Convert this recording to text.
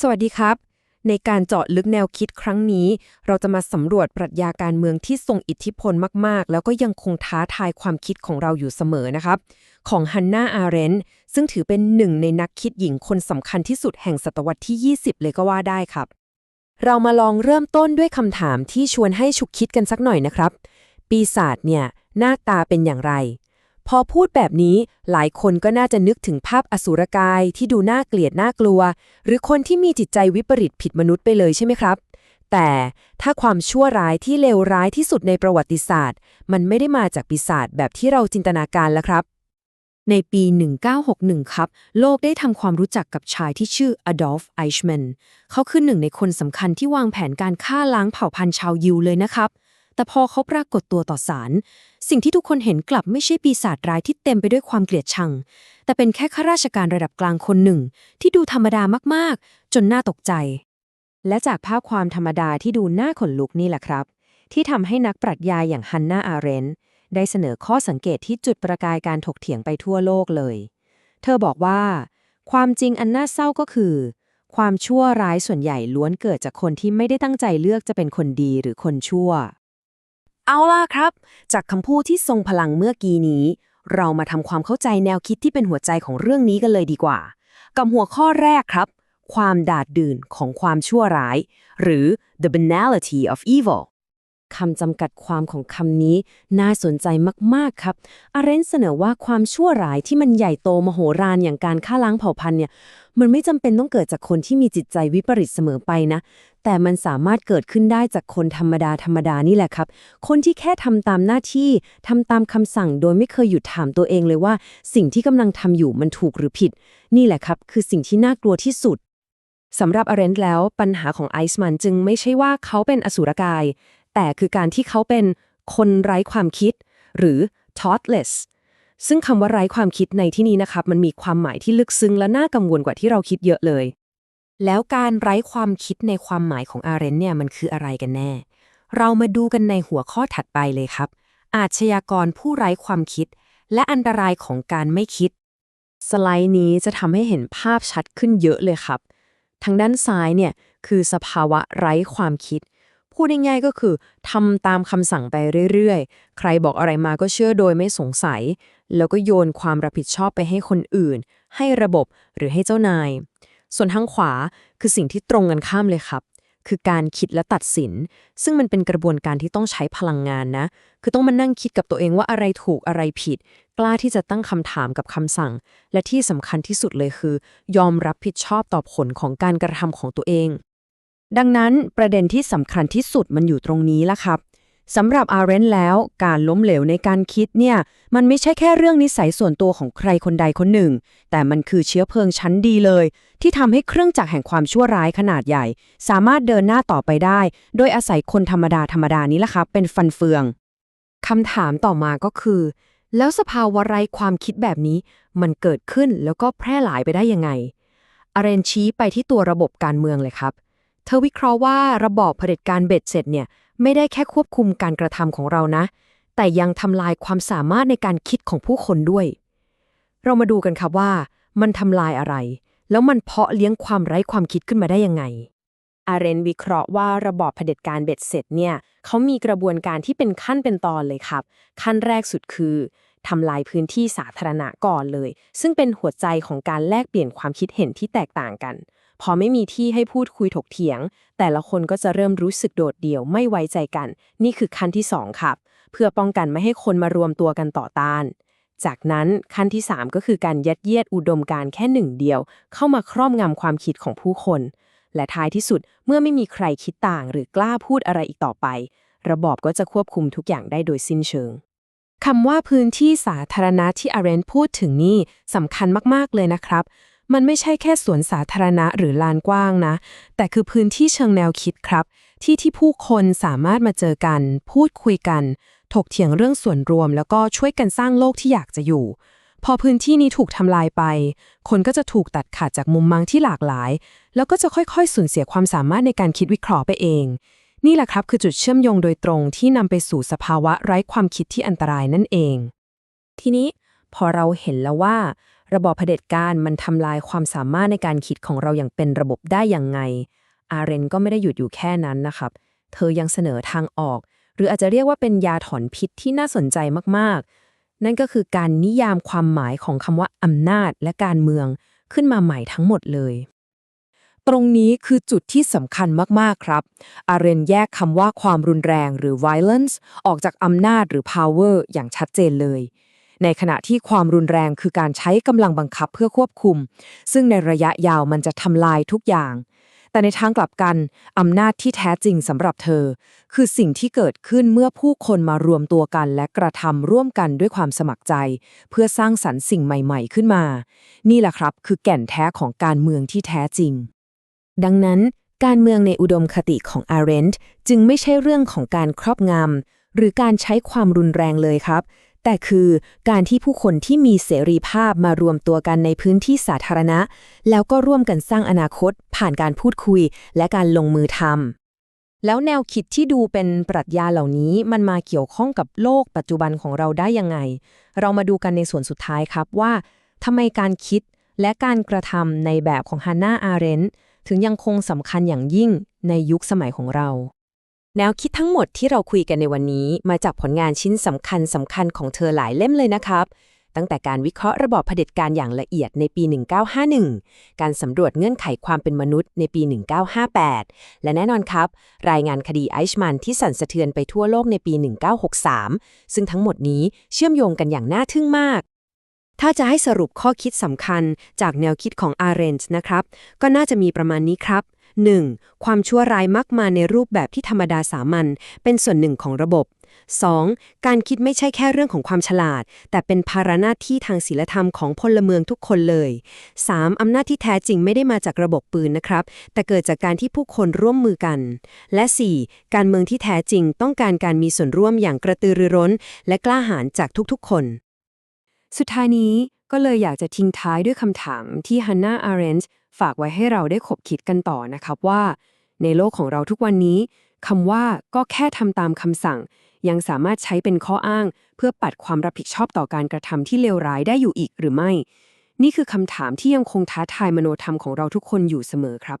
สวัสดีครับ ในการเจาะลึกแนวคิดครั้งนี้ เราจะมาสำรวจปรัชญาการเมืองที่ทรงอิทธิพลมาก ๆ แล้วก็ยังคงท้าทายความคิดของเราอยู่เสมอนะครับ ของฮันนาอาเรนต์ซึ่งถือเป็นหนึ่งในนักคิดหญิงคนสำคัญที่สุดแห่งศตวรรษที่ 20 เลยก็ว่าได้ครับ เรามาลองเริ่มต้นด้วยคำถามที่ชวนให้ฉุกคิดกันสักหน่อยนะครับ ปีศาจเนี่ยหน้าตาเป็นอย่างไร พอพูดแบบนี้หลายคนก็น่าจะนึกถึงภาพอสูรกายที่ดูน่าเกลียดน่ากลัว หรือคนที่มีจิตใจวิปริตผิดมนุษย์ไปเลยใช่ไหมครับ แต่ถ้าความชั่วร้ายที่เลวร้ายที่สุดในประวัติศาสตร์ มันไม่ได้มาจากปีศาจแบบที่เราจินตนาการแล้วครับ ในปี 1961 ครับ โลกได้ทำความรู้จักกับชายที่ชื่ออดอล์ฟไอชแมนเขาคือหนึ่งในคนสำคัญที่วางแผนการฆ่าล้างเผ่าพันธุ์ชาวยิวเลยนะครับ แต่พอเขาปรากฏตัวต่อศาลสิ่งที่ทุกคนเห็นกลับไม่ใช่ปีศาจร้ายที่เต็มไปด้วยความเกลียดชัง แต่เป็นแค่ข้าราชการระดับกลางคนหนึ่ง ที่ดูธรรมดามากๆ จนน่าตกใจ และจากภาพความธรรมดาที่ดูน่าขนลุกนี่แหละครับ ที่ทำให้นักปรัชญาอย่างฮันนาอาเรนต์ได้เสนอข้อสังเกตที่จุดประกายการถกเถียงไปทั่วโลกเลย เธอบอกว่า ความจริงอันน่าเศร้าก็คือ ความชั่วร้ายส่วนใหญ่ล้วนเกิดจากคนที่ไม่ได้ตั้งใจเลือกจะเป็นคนดีหรือคนชั่ว เอาล่ะครับ จากคำพูดที่ทรงพลังเมื่อกี้นี้ เรามาทำความเข้าใจแนวคิดที่เป็นหัวใจของเรื่องนี้กันเลยดีกว่า กับหัวข้อแรกครับ ความดาดดื่นของความชั่วร้าย หรือ the banality of evil คำจำกัดความของคำนี้ น่าสนใจมาก ๆ ครับ อาเรนเสนอว่าความชั่วร้ายที่มันใหญ่โตมโหฬารอย่างการฆ่าล้างเผ่าพันธุ์เนี่ย มันไม่จำเป็นต้องเกิดจากคนที่มีจิตใจวิปริตเสมอไปนะ แต่มันสามารถเกิดขึ้นได้จากคนธรรมดาธรรมดานี่แหละครับ คนที่แค่ทำตามหน้าที่ทำตามคำสั่งโดยไม่เคยหยุดถามตัวเองเลยว่า สิ่งที่กำลังทำอยู่มันถูกหรือผิด นี่แหละครับ คือสิ่งที่น่ากลัวที่สุดสำหรับอาเรนต์แล้วปัญหาของไอซ์มันจึงไม่ใช่ว่าเขาเป็นอสุรกาย แต่คือการที่เขาเป็นคนไร้ความคิด หรือ thoughtless ซึ่งคำว่าไร้ความคิดในที่นี้นะครับ มันมีความหมายที่ลึกซึ้งและน่ากังวลกว่าที่เราคิดเยอะเลย แล้วการไร้ความคิดในความหมายของอาเรนเนี่ยมันคืออะไรกันแน่ เรามาดูกันในหัวข้อถัดไปเลยครับ อาชญากรผู้ไร้ความคิด และอันตรายของการไม่คิด สไลด์นี้จะทำให้เห็นภาพชัดขึ้นเยอะเลยครับ ทางด้านซ้ายเนี่ยคือสภาวะไร้ความคิด พูดง่ายๆก็คือทำตามคำสั่งไปเรื่อยๆ ใครบอกอะไรมาก็เชื่อโดยไม่สงสัย แล้วก็โยนความรับผิดชอบไปให้คนอื่น ให้ระบบหรือให้เจ้านาย ส่วนทางขวาคือสิ่งที่ตรงกันข้ามเลยครับ คือการคิดและตัดสิน ซึ่งมันเป็นกระบวนการที่ต้องใช้พลังงานนะ คือต้องมานั่งคิดกับตัวเองว่าอะไรถูกอะไรผิด กล้าที่จะตั้งคำถามกับคำสั่ง และที่สำคัญที่สุดเลยคือ ยอมรับผิดชอบต่อผลของการกระทำของตัวเอง ดังนั้นประเด็นที่สำคัญที่สุดมันอยู่ตรงนี้ละครับสำหรับอารเรนต์แล้วการล้มเหลวในการคิดเนี่ยมันไม่ใช่แค่เรื่องนิสัยส่วนตัวของใครคนใดคนหนึ่ง แต่มันคือเชื้อเพลิงชั้นดีเลย ที่ทำให้เครื่องจักรแห่งความชั่วร้ายขนาดใหญ่ สามารถเดินหน้าต่อไปได้ โดยอาศัยคนธรรมดาธรรมดานี้ละครับเป็นฟันเฟืองคำถามต่อมาก็คือ แล้วสภาวะไร้ความคิดแบบนี้ มันเกิดขึ้นแล้วก็แพร่หลายไปได้ยังไงอารเรนชี้ไปที่ตัวระบบการเมืองเลยครับ เธอวิเคราะห์ว่าระบอบเผด็จการเบ็ดเสร็จเนี่ยไม่ได้แค่ควบคุมการกระทำของเรานะ แต่ยังทำลายความสามารถในการคิดของผู้คนด้วย เรามาดูกันครับว่า มันทำลายอะไร แล้วมันเพาะเลี้ยงความไร้ความคิดขึ้นมาได้ยังไง อาเรนวิเคราะห์ว่าระบอบเผด็จการเบ็ดเสร็จเนี่ยเขามีกระบวนการที่เป็นขั้นเป็นตอนเลยครับ ขั้นแรกสุดคือทำลายพื้นที่สาธารณะก่อนเลย ซึ่งเป็นหัวใจของการแลกเปลี่ยนความคิดเห็นที่แตกต่างกัน พอไม่มีที่ให้พูดคุยถกเถียง แต่ละคนก็จะเริ่มรู้สึกโดดเดี่ยวไม่ไว้ใจกัน นี่คือขั้นที่2ครับ เพื่อป้องกันไม่ให้คนมารวมตัวกันต่อต้าน จากนั้นขั้นที่ 3 ก็คือการยัดเยียดอุดมการแค่หนึ่งเดียว เข้ามาครอบงำความคิดของผู้คน และท้ายที่สุดเมื่อไม่มีใครคิดต่าง หรือกล้าพูดอะไรอีกต่อไป ระบอบก็จะควบคุมทุกอย่างได้โดยสิ้นเชิงคำว่าพื้นที่สาธารณะที่อาเรนพูดถึงนี่สำคัญมาก ๆ เลยนะครับ มันไม่ใช่แค่สวนสาธารณะหรือลานกว้างนะ แต่คือพื้นที่เชิงแนวคิดครับ ที่ที่ผู้คนสามารถมาเจอกัน พูดคุยกัน ถกเถียงเรื่องส่วนรวม แล้วก็ช่วยกันสร้างโลกที่อยากจะอยู่ พอพื้นที่นี้ถูกทำลายไป คนก็จะถูกตัดขาดจากมุมมองที่หลากหลาย แล้วก็จะค่อยๆ สูญเสียความสามารถในการคิดวิเคราะห์ไปเอง นี่แหละครับคือจุดเชื่อมโยงโดยตรงที่นำไปสู่สภาวะไร้ความคิดที่อันตรายนั่นเอง ทีนี้พอเราเห็นแล้วว่า ระบอบเผด็จการมันทำลายความสามารถในการคิดของเราอย่างเป็นระบบได้อย่างไง อาเรนก็ไม่ได้หยุดอยู่แค่นั้นนะครับ เธอยังเสนอทางออก หรืออาจจะเรียกว่าเป็นยาถอนพิษที่น่าสนใจมากๆ นั่นก็คือการนิยามความหมายของคำว่าอำนาจและการเมืองขึ้นมาใหม่ทั้งหมดเลยตรงนี้คือจุดที่สำคัญมาก ๆ ครับ อาเรนแยกคำว่าความรุนแรงหรือ violence ออกจากอำนาจหรือ power อย่างชัดเจนเลย ในขณะที่ความรุนแรงคือการใช้กำลังบังคับเพื่อควบคุม ซึ่งในระยะยาวมันจะทำลายทุกอย่าง แต่ในทางกลับกัน อำนาจที่แท้จริงสำหรับเธอ คือสิ่งที่เกิดขึ้นเมื่อผู้คนมารวมตัวกันและกระทำร่วมกันด้วยความสมัครใจ เพื่อสร้างสรรค์สิ่งใหม่ ๆ ขึ้นมา นี่แหละครับ คือแก่นแท้ของการเมืองที่แท้จริง ดังนั้นการเมืองในอุดมคติของอารเรนต์จึงไม่ใช่เรื่องของการครอบงำหรือการใช้ความรุนแรงเลยครับ แต่คือการที่ผู้คนที่มีเสรีภาพมารวมตัวกันในพื้นที่สาธารณะ แล้วก็ร่วมกันสร้างอนาคต ผ่านการพูดคุย และการลงมือทำแล้วแนวคิดที่ดูเป็นปรัชญาเหล่านี้มันมาเกี่ยวข้องกับโลกปัจจุบันของเราได้ยังไง เรามาดูกันในส่วนสุดท้ายครับว่าทำไมการคิดและการกระทำในแบบของฮันนาอาเรนต์ถึงยังคงสำคัญอย่างยิ่งในยุคสมัยของเรา แนวคิดทั้งหมดที่เราคุยกันในวันนี้มาจากผลงานชิ้นสำคัญสำคัญของเธอหลายเล่มเลยนะครับ ตั้งแต่การวิเคราะห์ระบอบเผด็จการอย่างละเอียดในปี 1951 การสำรวจเงื่อนไขความเป็นมนุษย์ในปี 1958 และแน่นอนครับ รายงานคดีไอชมันที่สั่นสะเทือนไปทั่วโลกในปี 1963 ซึ่งทั้งหมดนี้เชื่อมโยงกันอย่างน่าทึ่งมากถ้าจะให้สรุปข้อคิดสำคัญจากแนวคิดของอาร์เรนต์นะครับ ก็น่าจะมีประมาณนี้ครับ 1. ความชั่วร้ายมักมาในรูปแบบที่ธรรมดาสามัญเป็นส่วนหนึ่งของระบบ 2. การคิดไม่ใช่แค่เรื่องของความฉลาด แต่เป็นภาระหน้าที่ทางศีลธรรมของพลเมืองทุกคนเลย 3. อำนาจที่แท้จริงไม่ได้มาจากระบบปืนนะครับ แต่เกิดจากการที่ผู้คนร่วมมือกัน และ 4. การเมืองที่แท้จริงต้องการการมีส่วนร่วมอย่างกระตือรือร้น และกล้าหาญจากทุกๆ คน สุดท้ายนี้ก็เลยอยากจะทิ้งท้ายด้วยคำถามที่ฮันนาอาร์เรนต์ ฝากไว้ให้เราได้ขบคิดกันต่อนะครับว่า ในโลกของเราทุกวันนี้คำว่าก็แค่ทำตามคำสั่ง ยังสามารถใช้เป็นข้ออ้าง เพื่อปัดความรับผิดชอบต่อการกระทำที่เลวร้ายได้อยู่อีกหรือไม่ นี่คือคำถามที่ยังคงท้าทายมโนธรรมของเราทุกคนอยู่เสมอครับ